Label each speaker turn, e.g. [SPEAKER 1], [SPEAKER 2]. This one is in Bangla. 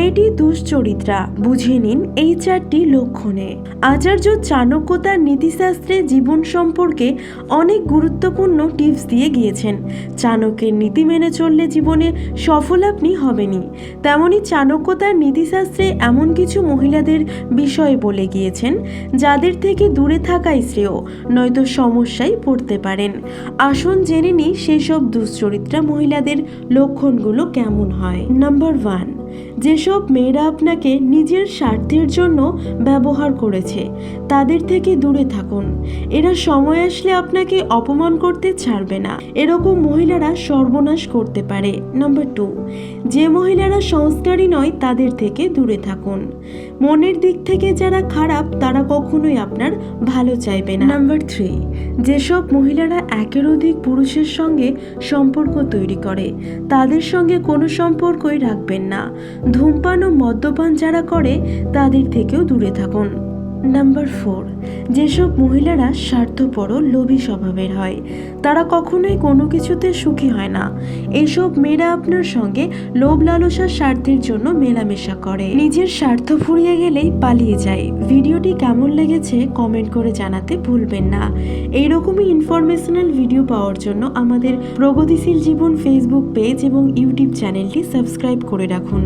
[SPEAKER 1] মেয়েটি দুশ্চরিত্রা। বুঝে নিন এই চারটি লক্ষণে। আচার্য চাণক্য তার নীতিশাস্ত্রে জীবন সম্পর্কে অনেক গুরুত্বপূর্ণ টিপস দিয়ে গিয়েছেন। চাণক্যের নীতি মেনে চললে জীবনে সফল আপনি হবেনি তেমনি চাণক্য তার নীতিশাস্ত্রে এমন কিছু মহিলাদের বিষয়ে বলে গিয়েছেন, যাদের থেকে দূরে থাকাই শ্রেয়, নয়তো সমস্যায় পড়তে পারেন। আসুন জেনে নিই সেসব দুশ্চরিত্রা মহিলাদের লক্ষণগুলো কেমন হয়। নাম্বার ওয়ান যেসব মেয়েরা আপনাকে নিজের স্বার্থের জন্য ব্যবহার করেছে, তাদের থেকে দূরে থাকুন। এরা সময় আসলে আপনাকে অপমান করতে ছাড়বে না। এরকম মহিলারা সর্বনাশ করতে পারে। নাম্বার টু, যে মহিলারা সংস্কারী নয়, তাদের থেকে দূরে থাকুন। মনের দিক থেকে যারা খারাপ, তারা কখনোই আপনার ভালো চাইবে না। নাম্বার থ্রি, যেসব মহিলারা একের অধিক পুরুষের সঙ্গে সম্পর্ক তৈরি করে, তাদের সঙ্গে কোনো সম্পর্কই রাখবেন না। ধূমপান ও মদ্যপান যারা করে তাদের থেকেও দূরে থাকুন। নাম্বার ফোর যেসব মহিলারা স্বার্থপর লোভী স্বভাবের হয়, তারা কখনোই কোনো কিছুতে সুখী হয় না। এইসব মেয়েরা আপনার সঙ্গে লোভ লালসার স্বার্থের জন্য মেলামেশা করে। নিজের স্বার্থ ফুরিয়ে গেলেই পালিয়ে যায়। ভিডিওটি কেমন লেগেছে কমেন্ট করে জানাতে ভুলবেন না। এইরকমই ইনফরমেশনাল ভিডিও পাওয়ার জন্য আমাদের প্রগতিশীল জীবন ফেসবুক পেজ এবং ইউটিউব চ্যানেলটি সাবস্ক্রাইব করে রাখুন।